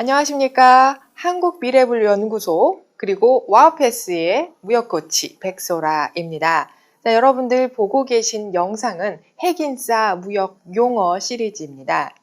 안녕하십니까. 한국미래불연구소 그리고 와우패스의 무역코치 백소라입니다. 자, 여러분들 보고 계신 영상은 핵인싸 무역 용어 시리즈입니다.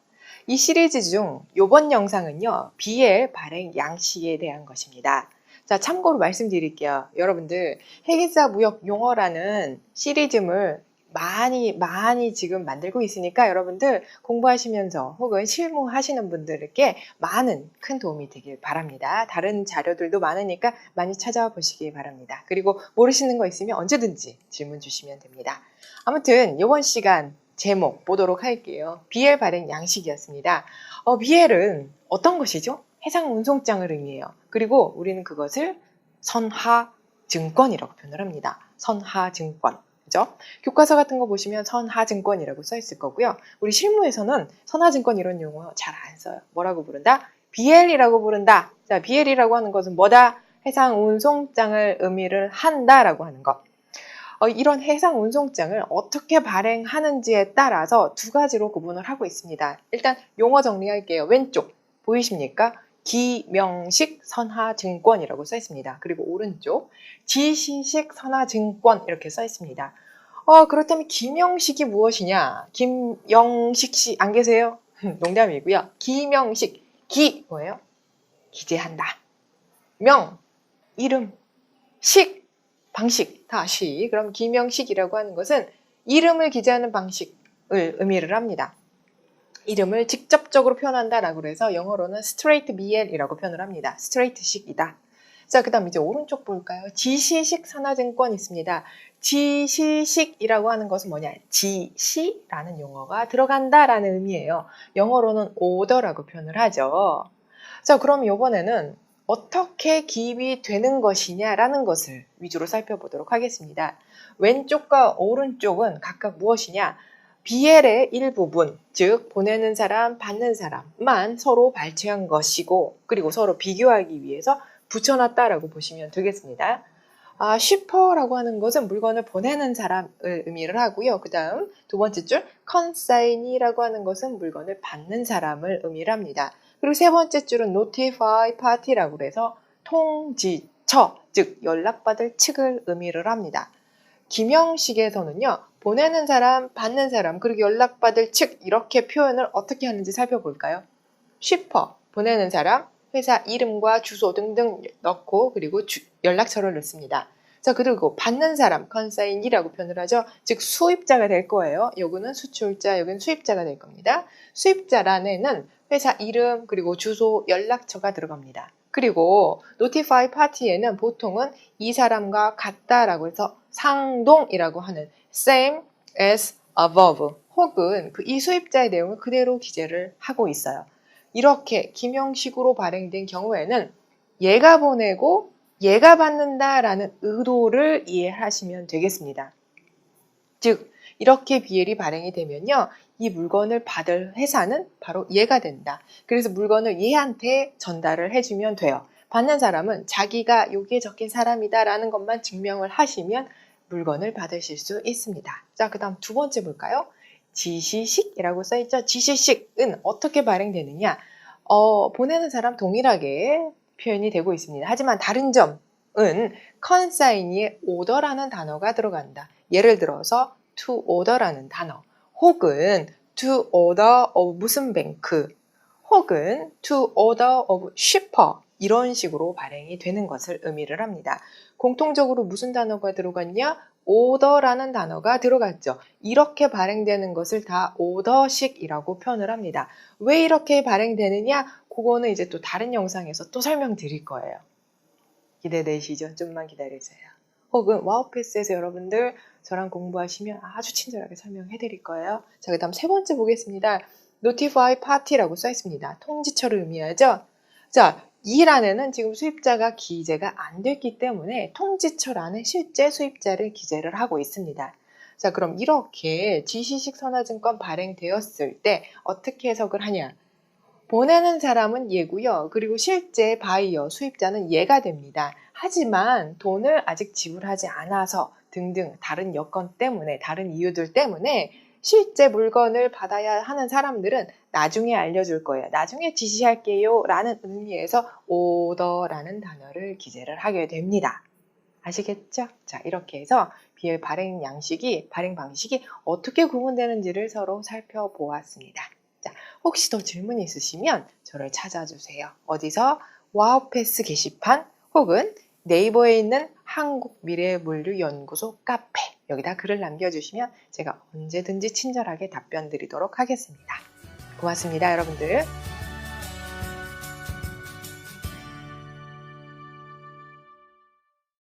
이 시리즈 중 이번 영상은요, BL 발행 양식에 대한 것입니다. 자, 참고로 말씀드릴게요. 여러분들, 핵인싸 무역 용어라는 시리즈물 많이, 많이 지금 만들고 있으니까 여러분들 공부하시면서 혹은 실무하시는 분들께 많은 큰 도움이 되길 바랍니다. 다른 자료들도 많으니까 많이 찾아와 보시기 바랍니다. 그리고 모르시는 거 있으면 언제든지 질문 주시면 됩니다. 아무튼 이번 시간 제목 보도록 할게요. BL 발행 양식이었습니다. 어, BL은 어떤 것이죠? 해상 운송장을 의미해요. 그리고 우리는 그것을 선하 증권이라고 표현을 합니다. 선하 증권. 그죠? 교과서 같은 거 보시면 선하증권이라고 써 있을 거고요. 우리 실무에서는 선하증권 이런 용어 잘 안 써요. 뭐라고 부른다? BL이라고 부른다. 자, BL이라고 하는 것은 뭐다? 해상 운송장을 의미를 한다라고 하는 것. 어, 이런 해상 운송장을 어떻게 발행하는지에 따라서 두 가지로 구분을 하고 있습니다. 일단 용어 정리할게요. 왼쪽 보이십니까? 기명식 선하증권이라고 써 있습니다. 그리고 오른쪽 지시식 선하증권 이렇게 써 있습니다. 어, 그렇다면 기명식이 무엇이냐? 김영식 씨 안 계세요? 농담이고요. 기명식 기 뭐예요? 기재한다. 명 이름 식 방식 다시 그럼 기명식이라고 하는 것은 이름을 기재하는 방식을 의미를 합니다. 이름을 직접적으로 표현한다라고 해서 영어로는 straight BL이라고 표현을 합니다. straight식이다. 자, 그 다음 이제 오른쪽 볼까요? 지시식 산하증권 있습니다. 지시식이라고 하는 것은 뭐냐? 지시라는 용어가 들어간다라는 의미예요. 영어로는 order라고 표현을 하죠. 자, 그럼 이번에는 어떻게 기입이 되는 것이냐라는 것을 위주로 살펴보도록 하겠습니다. 왼쪽과 오른쪽은 각각 무엇이냐? BL의 일부분, 즉 보내는 사람, 받는 사람만 서로 발췌한 것이고 그리고 서로 비교하기 위해서 붙여놨다라고 보시면 되겠습니다. 아, 쉬퍼라고 하는 것은 물건을 보내는 사람을 의미를 하고요. 그 다음 두 번째 줄 컨사인이라고 하는 것은 물건을 받는 사람을 의미를 합니다. 그리고 세 번째 줄은 notify party라고 해서 통지처, 즉 연락받을 측을 의미를 합니다. 김영식에서는요, 보내는 사람, 받는 사람, 그리고 연락받을 측, 이렇게 표현을 어떻게 하는지 살펴볼까요? 쉬퍼, 보내는 사람, 회사 이름과 주소 등등 넣고, 그리고 주, 연락처를 넣습니다. 자, 그리고 받는 사람, 컨사인이라고 표현을 하죠. 즉, 수입자가 될 거예요. 요거는 수출자, 여기는 수입자가 될 겁니다. 수입자란에는 회사 이름, 그리고 주소, 연락처가 들어갑니다. 그리고 notify party에는 보통은 이 사람과 같다라고 해서 상동이라고 하는 same as above 혹은 그 이 수입자의 내용을 그대로 기재를 하고 있어요. 이렇게 김형식으로 발행된 경우에는 얘가 보내고 얘가 받는다라는 의도를 이해하시면 되겠습니다. 즉 이렇게 BL이 발행이 되면요. 이 물건을 받을 회사는 바로 얘가 된다. 그래서 물건을 얘한테 전달을 해주면 돼요. 받는 사람은 자기가 여기에 적힌 사람이다라는 것만 증명을 하시면 물건을 받으실 수 있습니다. 자, 그 다음 두 번째 볼까요? 지시식이라고 써있죠. 지시식은 어떻게 발행되느냐? 어, 보내는 사람 동일하게 표현이 되고 있습니다. 하지만 다른 점은 컨사인이에 오더라는 단어가 들어간다. 예를 들어서 to order라는 단어 혹은 to order of 무슨 뱅크 혹은 to order of shipper 이런 식으로 발행이 되는 것을 의미를 합니다. 공통적으로 무슨 단어가 들어갔냐? 오더라는 단어가 들어갔죠. 이렇게 발행되는 것을 다 오더식이라고 표현을 합니다. 왜 이렇게 발행되느냐? 그거는 이제 또 다른 영상에서 또 설명드릴 거예요. 기대되시죠? 좀만 기다리세요. 혹은 와우패스에서 여러분들 저랑 공부하시면 아주 친절하게 설명해 드릴 거예요. 자, 그 다음 세 번째 보겠습니다. notify party라고 써 있습니다. 통지처를 의미하죠? 자, 이 란에는 지금 수입자가 기재가 안 됐기 때문에 통지처란에 실제 수입자를 기재를 하고 있습니다. 자, 그럼 이렇게 지시식 선화증권 발행되었을 때 어떻게 해석을 하냐? 보내는 사람은 얘고요. 그리고 실제 바이어, 수입자는 얘가 됩니다. 하지만 돈을 아직 지불하지 않아서 등등 다른 여건 때문에, 다른 이유들 때문에 실제 물건을 받아야 하는 사람들은 나중에 알려줄 거예요. 나중에 지시할게요. 라는 의미에서 오더라는 단어를 기재를 하게 됩니다. 아시겠죠? 자, 이렇게 해서 비엘 발행 양식이, 발행 방식이 어떻게 구분되는지를 서로 살펴보았습니다. 자, 혹시 더 질문이 있으시면 저를 찾아주세요. 어디서? 와우패스 게시판 혹은 네이버에 있는 한국 미래 물류 연구소 카페 여기다 글을 남겨주시면 제가 언제든지 친절하게 답변 드리도록 하겠습니다. 고맙습니다, 여러분들.